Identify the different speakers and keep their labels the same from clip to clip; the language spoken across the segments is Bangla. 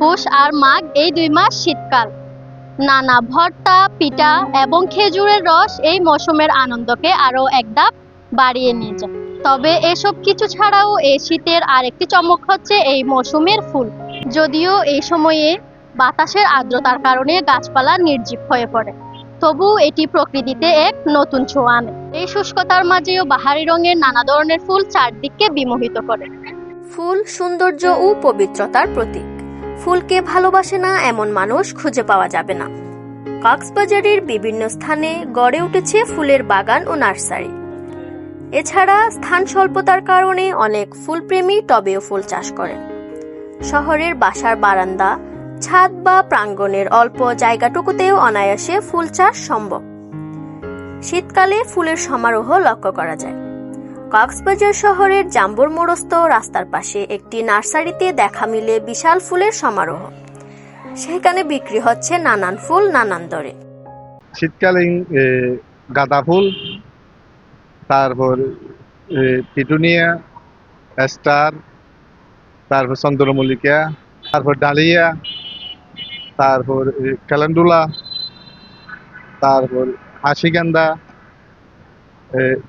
Speaker 1: পুষ আর মাঘ এই দুই মাস শীতকাল। নানা ভর্তা, পিঠা এবং খেজুরের রস এই মৌসুমের আনন্দকে আরও এক ধাপ বাড়িয়ে নিয়ে যায়। তবে এসব কিছু ছাড়াও এই শীতের আরেকটি চমক হচ্ছে এই মৌসুমের ফুল। যদিও এই সময়ে বাতাসের আর্দ্রতার কারণে গাছপালা নির্জীব হয়ে পড়ে। তবু এটি প্রকৃতিতে এক নতুন ছোঁয়া এই শুষ্কতার মাঝেও বাহারি রঙের নানা ধরনের ফুল চারদিককে বিমোহিত করে।
Speaker 2: ফুল সৌন্দর্য ও পবিত্রতার প্রতীক। ফুলকে ভালোবাসে না এমন মানুষ খুঁজে পাওয়া যাবে না। কক্সবাজারের বিভিন্ন স্থানে গড়ে উঠেছে ফুলের বাগান ও নার্সারি। এছাড়া স্থান স্বল্পতার কারণে অনেক ফুলপ্রেমী টবেও ফুল চাষ করেন। শহরের বাসার বারান্দা, ছাদ বা প্রাঙ্গণের অল্প জায়গাটুকুতেও অনায়াসে ফুল চাষ সম্ভব। শীতকালে ফুলের সমারোহ লক্ষ্য করা যায়। কক্সবাজার শহরের জাম্বুর মোড়স্থ রাস্তার পাশে একটি নার্সারিতে দেখা মিলে বিশাল ফুলের সমারোহ। সেখানে বিক্রি হচ্ছে নানান ফুল নানান দরে।
Speaker 3: শীতকালীন গাঁদা ফুল তারপর পিটুনিয়া স্টার তারপর চন্দ্রমল্লিকা তারপর ডালিয়া তারপর ক্যালেন্ডুলা তারপর এ,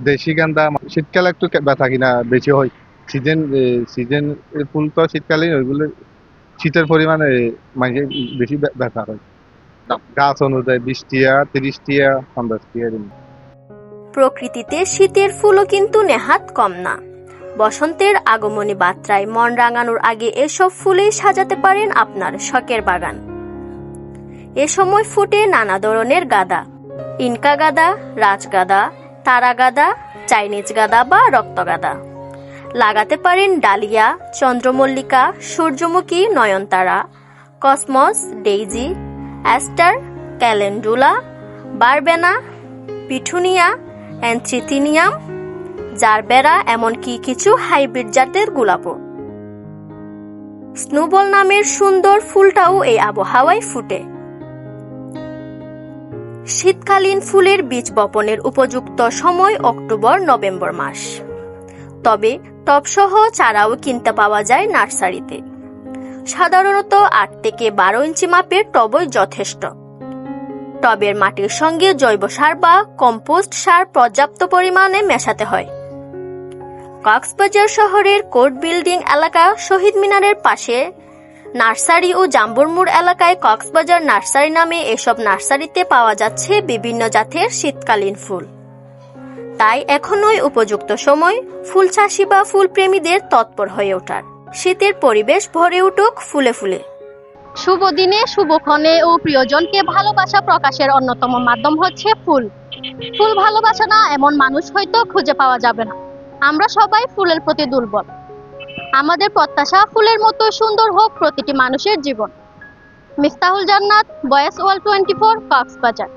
Speaker 3: দেশি গান্ধা শীতকালে একটু ব্যথা কিনা বেশি হয়। সিজন সিজন ফুল তো শীতকালীন ওইগুলো শীতের পরিমাণে মানে বেশি ব্যথা হয়। গাছ অনুযায়ী বিশ টিয়া তিরিশ টিয়া।
Speaker 2: প্রকৃতিতে শীতের ফুলও কিন্তু নেহাত কম না। বসন্তের আগমনী বাত্রায় মন রাঙানোর আগে এসব ফুলেই সাজাতে পারেন আপনার শখের বাগান। এ সময় ফুটে নানা ধরনের গাদা। ইনকা গাদা রাজগাদা তারা গাদা, চাইনিজ গাদা বা রক্তগাদা লাগাতে পারেন ডালিয়া, চন্দ্রমল্লিকা, সূর্যমুখী, নয়নতারা, cosmos, daisy, aster, calendula, verbena, petunia, anthurium, gerbera, এমনকি কিছু হাইব্রিড জাতের গোলাপও। স্নোবল নামের সুন্দর ফুলটাও এই আবহাওয়ায় ফুটে। শীতকালীন ফুলের বীজ বপনের উপযুক্ত সময় অক্টোবর, নভেম্বর মাস। তবে টবসহ চারাও কিনতে পাওয়া যায় নার্সারিতে। সাধারণত আট থেকে বারো ইঞ্চি মাপের টবই যথেষ্ট। টবের মাটির সঙ্গে জৈব সার বা কম্পোস্ট সার পর্যাপ্ত পরিমাণে মেশাতে হয়। কক্সবাজার শহরের কোর্ট বিল্ডিং এলাকা শহীদ মিনারের পাশে নার্সারি ও জাম্বুরমুড় এলাকায় কক্সবাজার নার্সারি নামে এসব নার্সারিতে পাওয়া যাচ্ছে বিভিন্ন জাতের শীতকালীন ফুল। তাই এখনই উপযুক্ত সময় ফুল চাষি বা ফুল প্রেমীদের তৎপর হয়ে ওঠার। শীতের পরিবেশ ভরে উঠুক ফুলে ফুলে।
Speaker 1: শুভ দিনে শুভক্ষণে ও প্রিয়জনকে ভালোবাসা প্রকাশের অন্যতম মাধ্যম হচ্ছে ফুল। ফুল ভালোবাসা না এমন মানুষ হয়তো খুঁজে পাওয়া যাবে না। আমরা সবাই ফুলের প্রতি দুর্বল। আমাদের প্রত্যাশা ফুলের মতো সুন্দর হোক প্রতিটি মানুষের জীবন। মিস্তাহুল জান্নাত, বয়েস ওয়াল টোয়েন্টি ফোর, কক্সবাজার।